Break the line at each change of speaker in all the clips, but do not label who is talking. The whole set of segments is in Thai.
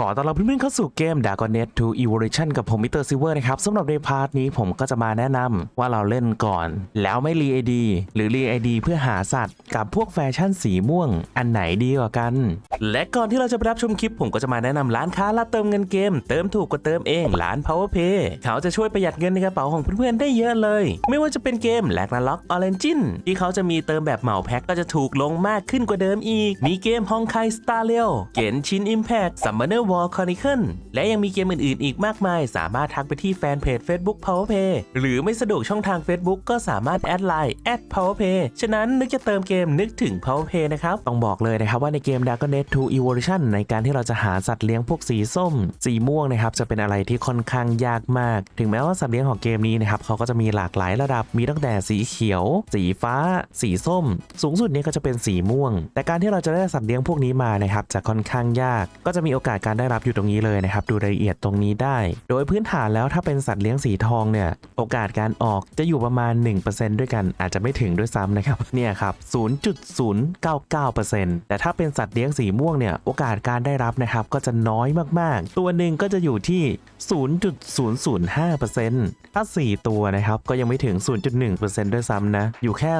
ขอต้อนรับเพื่อนๆเข้าสู่เกม Dragonet 2 Evolution กับผมมิเตอร์ซิเวอร์นะครับสำหรับในพาร์ทนี้ผมก็จะมาแนะนำว่าเราเล่นก่อน แล้วไม่รีไอดีหรือรีไอดีเพื่อหาสัตว์กับพวกแฟชั่นสีม่วง อันไหนดีกว่ากัน และก่อนที่เราจะไปรับชมคลิป ผมก็จะมาแนะนำร้านค้าและเติมเงินเกม เติมถูกกว่าเติมเองร้าน PowerPay เขาจะช่วยประหยัดเงินในกระเป๋าของเพื่อนๆได้เยอะเลย ไม่ว่าจะเป็นเกมแลกนาล็อกออเรนจินที่เขาจะมีเติมแบบเหมาแพ็คก็จะถูกลงมากขึ้นกว่าเดิมอีก มีเกมฮองไคสตาร์เลียวเกนชินอิมแพคซัมเมอร์วอลคอนิเคิลและยังมีเกมอื่นๆ อีกมากมาย สามารถทักไปที่แฟนเพจ Facebook PowerPay หรือไม่สะดวกช่องทาง Facebook ก็สามารถแอดไลน์แอด PowerPay ฉะนั้นนึกจะเติมเกมนึกถึง PowerPay นะครับ ต้องบอกเลยนะครับว่าในเกม Dragonet 2 Evolution ในการที่เราจะหาสัตว์เลี้ยงพวกสีส้ม สีม่วงนะครับจะเป็นอะไรที่ค่อนข้างยากมาก ถึงแม้ว่าสัตว์เลี้ยงของเกมนี้นะครับเขาก็จะมีหลากหลายระดับมีตั้งแต่สีเขียว สีฟ้า สีส้ม สูงสุดเนี่ยก็จะเป็นสีม่วง แต่การที่เราจะได้สัตว์เลี้ยงพวกนี้มานะครับจะค่อนข้างยาก ก็จะมีโอกาสการได้รับอยู่ตรงนี้เลยนะครับ ดูรายละเอียดตรงนี้ได้ โดยพื้นฐานแล้วถ้าเป็นสัตว์เลี้ยงสีทองเนี่ย โอกาสการออกจะอยู่ประมาณ 1%ด้วยกันอาจจะไม่ถึงด้วยซ้ำนะครับ เนี่ยครับ 0.099%แต่ถ้าเป็นสัตว์เลี้ยงสีม่วงเนี่ย โอกาสการได้รับนะครับก็จะน้อยมากๆ ตัวหนึ่งก็จะอยู่ที่ 0.005%ถ้า 4 ตัวนะครับก็ยังไม่ถึง 0.1%ด้วยซ้ำนะ อยู่แค่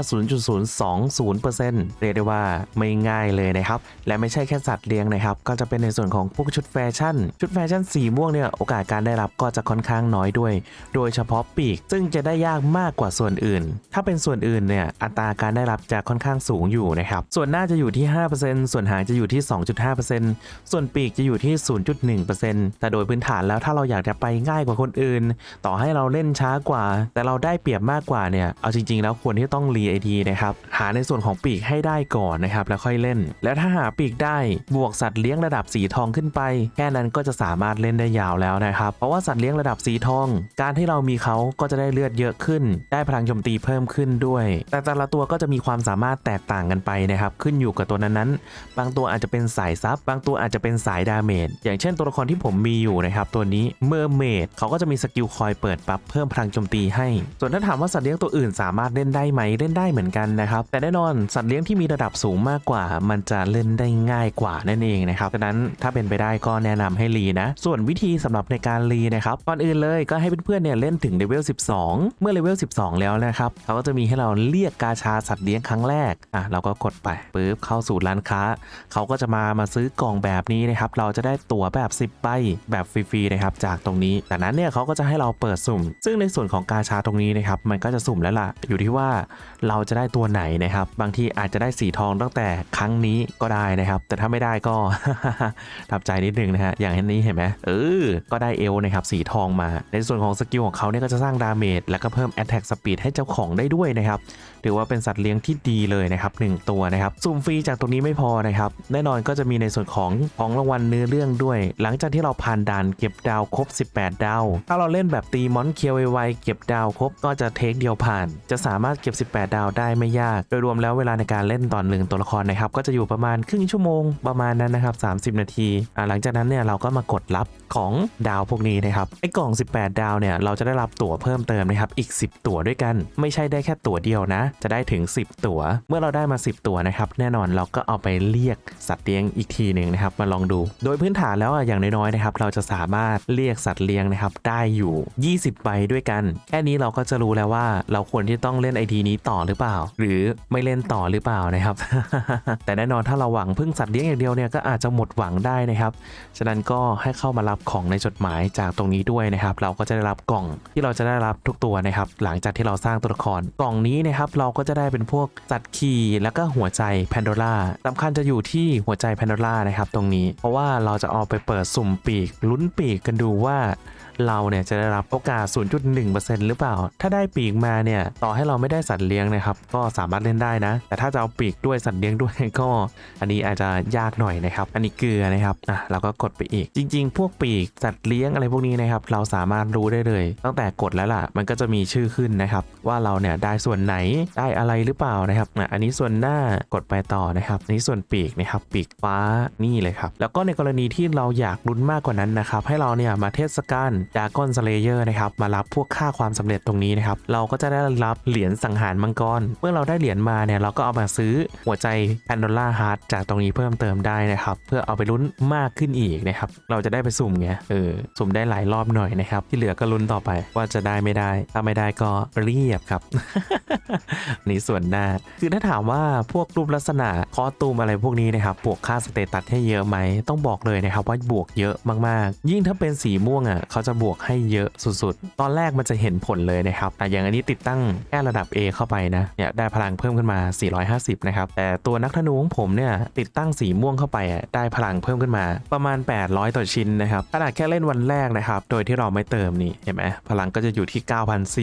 0.020%เรียกได้ว่าไม่ง่ายเลยนะครับ และไม่ใช่แค่สัตว์เลี้ยงนะครับ ก็จะเป็นในส่วนของพวกชุดแฟชั่น ชุดแฟชั่นสีม่วงเนี่ยโอกาสการได้รับก็จะค่อนข้างน้อยด้วย โดยเฉพาะปีกซึ่งจะได้ยากมากกว่าส่วนอื่น ถ้าเป็นส่วนอื่นเนี่ยอัตราการได้รับจะค่อนข้างสูงอยู่นะครับส่วนหน้าจะอยู่ที่ 5%ส่วนหางจะอยู่ที่ 2.5%ส่วนปีกจะอยู่ที่ 0.1%แต่โดยพื้นฐานแล้วถ้าเราอยากจะไปง่ายกว่าคนอื่น ต่อให้เราเล่นช้ากว่า แต่เราได้เปรียบมากกว่าเนี่ยเอาจริง ๆ แล้วควรที่ต้องรีไอทีนะครับหาในส่วนของปีกให้ได้ก่อนนะครับแล้วค่อยเล่น แล้วถ้าหาปีกได้บวกสัตว์เลี้ยงระดับสีทองขึ้นไปแค่นั้นก็จะสามารถเล่นได้ยาวแล้วนะครับ เพราะว่าสัตว์เลี้ยงระดับสีทอง การที่เรามีเขาก็จะได้เลือดเยอะขึ้น ได้พลังโจมตีเพิ่มขึ้นด้วย แต่แต่ละตัวก็จะมีความสามารถแตกต่างกันไปนะครับ ขึ้นอยู่กับตัวนั้นๆ บางตัวอาจจะเป็นสายซับบางตัวอาจจะเป็นสายดาเมจ อย่างเช่นตัวละครที่ผมมีอยู่นะครับตัวนี้เมอร์เมดเขาก็จะมีสกิลคอยเปิดปั๊บเพิ่มพลังโจมตีให้ ส่วนถ้าถามว่าสัตว์เลี้ยงตัวอื่นสามารถเล่นได้ไหมเล่นได้เหมือนกันนะครับ แต่แน่นอนสัตว์เลี้ยงที่มีระดับสูงมากกว่า มันจะเล่นได้ง่ายกว่านั่นเองนะครับดังนั้นถ้าเป็นไปได้ก็แนะนำให้รีนะ ส่วนวิธีสำหรับในการรีนะครับก่อนอื่นเลยก็ให้เพื่อนๆเนี่ยเล่นถึงเลเวล 12 เมื่อเลเวล 12 แล้วนะครับเขาก็จะมีให้เราเรียกกาชาสัตว์เลี้ยงครั้งแรกอะเราก็กดไปปุ๊บเข้าสู่ร้านค้า เขาก็จะมามาซื้อกล่องแบบนี้นะครับเราจะได้ตั๋วแบบ 10ใบแบบฟรีๆนะครับจากตรงนี้จากนั้นเนี่ยเขาก็จะให้เราเปิดสุ่ม ซึ่งในส่วนของกาชาตรงนี้นะครับมันก็จะสุ่มแล้วล่ะ อยู่ที่ว่าเราจะได้ตัวไหนนะครับบางทีอาจจะได้สีทองตั้งแต่ครั้งนี้ก็ได้นะครับ แต่ถ้าไม่ได้ก็ทับใจนิดนึงนะฮะ อย่างนี้เห็นไหมเออ ก็ได้เอลนะครับสีทองมา ในส่วนของสกิลของเขาเนี่ยก็จะสร้างดาเมจแล้วก็เพิ่ม Attack Speed ให้เจ้าของได้ด้วยนะครับถือว่าเป็นสัตว์เลี้ยงที่ดีเลยนะครับหนึ่งตัวนะครับสุ่มฟรีจากตรงนี้ไม่พอนะครับแน่นอนก็จะมีในส่วนของของรางวัลเนื้อเรื่องด้วย หลังจากที่เราผ่านด่านเก็บดาวครบ 18 ดาว ถ้าเราเล่นแบบตีมอนเคียวไวเก็บดาวครบก็จะเทคเดียวผ่าน จะสามารถเก็บ 18 ดาวได้ไม่ยาก โดยรวมแล้วเวลาในการเล่นตอนหนึ่งตัวละครนะครับก็จะอยู่ประมาณครึ่งชั่วโมงประมาณนั้นนะครับ30 นาทีหลังจากนั้นเนี่ยเราก็มากดรับของดาวพวกนี้นะครับไอ้กล่อง 18 ดาวเนี่ยเราจะได้รับตั๋วเพิ่มเติมนะครับอีก 10 ตั๋วด้วยกัน ไม่ใช่ได้แค่ตั๋วเดียวนะ จะได้ถึง 10 ตั๋ว เมื่อเราได้มา 10 ตั๋วนะครับแน่นอนเราก็เอาไปเรียกสัตว์เลี้ยงอีกทีหนึ่งนะครับมาลองดู โดยพื้นฐานแล้วอะอย่างน้อยๆนะครับเราจะสามารถเรียกสัตว์เลี้ยงนะครับได้อยู่ 20ใบด้วยกัน แค่นี้เราก็จะรู้แล้วว่าเราควรที่ต้องเล่นไอทีนี้ต่อหรือเปล่า หรือไม่เล่นต่อหรือเปล่านะครับ แต่แน่นอนถ้าเราหวังพึ่งสัตว์เลี้ยงอย่างเดียวเนี่ยก็อาจจะหมดหวังได้นะครับฉะนั้นก็ให้เข้ามารับของในจดหมายจากตรงนี้ด้วยนะครับ เราก็จะได้รับกล่องที่เราจะได้รับทุกตัวนะครับ หลังจากที่เราสร้างตัวละครกล่องนี้นะครับเราก็จะได้เป็นพวกสัตว์ขี่แล้วก็หัวใจแพนโดล่าสำคัญจะอยู่ที่หัวใจแพนโดล่านะครับตรงนี้ เพราะว่าเราจะเอาไปเปิดสุ่มปีกลุ้นปีกกันดูว่า เราเนี่ยจะได้รับโอกาส 0.1%หรือเปล่า ถ้าได้ปีกมาเนี่ยต่อให้เราไม่ได้สัตว์เลี้ยงนะครับก็สามารถเล่นได้นะ แต่ถ้าจะเอาปีกด้วยสัตว์เลี้ยงด้วยก็อันนี้อาจจะยากหน่อยนะครับ อันนี้เกลือนะครับอะเราก็กดไปอีก จริง ๆ พวกปีกสัตว์เลี้ยงอะไรพวกนี้นะครับเราสามารถรู้ได้เลย ตั้งแต่กดแล้วล่ะ มันก็จะมีชื่อขึ้นนะครับว่าเราเนี่ยได้ส่วนไหนได้อะไรหรือเปล่านะครับอะอันนี้ส่วนหน้ากดไปต่อนะครับอันนี้ส่วนปีกนะครับปีกฟ้านี่เลยครับแล้วก็ในกรณีที่เราอยากลุ้นมากกว่านั้นนะครับให้เราเนี่ยมาเทศกาลดากอนสเลเยอร์นะครับมารับพวกค่าความสำเร็จตรงนี้นะครับเราก็จะได้รับเหรียญสังหารมังกร เมื่อเราได้เหรียญมาเนี่ยเราก็เอามาซื้อหัวใจแพนโดล่าฮาร์ดจากตรงนี้เพิ่มเติมได้นะครับเพื่อเอาไปลุ้นมากขึ้นอีกนะครับเราจะได้ไปสุ่มไงเออสุ่มได้หลายรอบหน่อยนะครับที่เหลือก็ลุ้นต่อไปว่าจะได้ไม่ได้ ถ้าไม่ได้ก็เรียบครับนี่ส่วนหน้า คือถ้าถามว่าพวกรูปลักษณะคอตูมอะไรพวกนี้นะครับบวกค่าสเตตัสให้เยอะไหมต้องบอกเลยนะครับว่าบวกเยอะมากๆ ยิ่งถ้าเป็นสีม่วงอะเขาจะบวกให้เยอะสุดๆ ตอนแรกมันจะเห็นผลเลยนะครับ แต่อย่างอันนี้ติดตั้งแค่ระดับ A เข้าไปนะ เนี่ยได้พลังเพิ่มขึ้นมา 450 นะครับ แต่ตัวนักธนูของผมเนี่ยติดตั้งสีม่วงเข้าไปอะได้พลังเพิ่มขึ้นมาประมาณ 800 ต่อชิ้นนะครับ ขนาดแค่เล่นวันแรกนะครับ โดยที่เราไม่เติมนี่เห็นไหมพลังก็จะอยู่ที่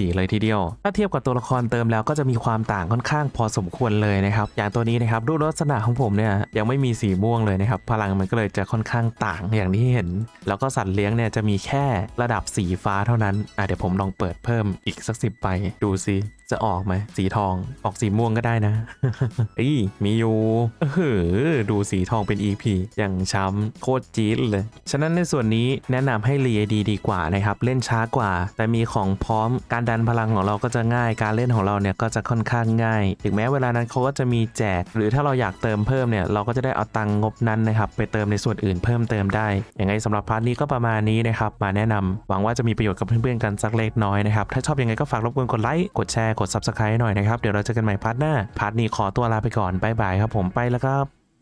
9,400 เลยทีเดียว ถ้าเทียบกับตัวละครเติมแล้วก็จะมีความต่างค่อนข้างพอสมควรเลยนะครับ อย่างตัวนี้นะครับรูปลักษณะของผมเนี่ยยังไม่มีสีม่วงเลยนะครับ พลังมันก็เลยจะค่อนข้างต่างอย่างที่เห็น แล้วก็สัตว์เลี้ยงเนี่ยจะมีแค่ระดับสีฟ้าเท่านั้นอะเดี๋ยวผมลองเปิดเพิ่มอีกสักสิบไปดูซิ จะออกไหมสีทองออกสีม่วงก็ได้นะอีมีอยู่เออดูสีทองเป็น EP อย่างช้ำโคตรจี๊ดเลย ฉะนั้นในส่วนนี้แนะนำให้เรียดีดีกว่านะครับ เล่นช้ากว่า แต่มีของพร้อมการดันพลังของเราก็จะง่าย การเล่นของเราเนี่ยก็จะค่อนข้างง่าย ถึงแม้เวลานั้นเขาก็จะมีแจก หรือถ้าเราอยากเติมเพิ่มเนี่ยเราก็จะได้เอาตังงบนั้นนะครับไปเติมในส่วนอื่นเพิ่มเติมได้ อยังไงสำหรับพาร์ทนี้ก็ประมาณนี้นะครับมาแนะนำหวังว่าจะมีประโยชน์กับเพื่อนๆกันสักเล็กน้อยนะครับถ้าชอบยังไงก็ฝากรบกวนกดไลค์กดแชร์กด subscribe หน่อยนะครับ เดี๋ยวเราเจอกันใหม่พาร์ทหน้า พาร์ทนี้ขอตัวลาไปก่อนบายบายครับผมไปแล้วครับ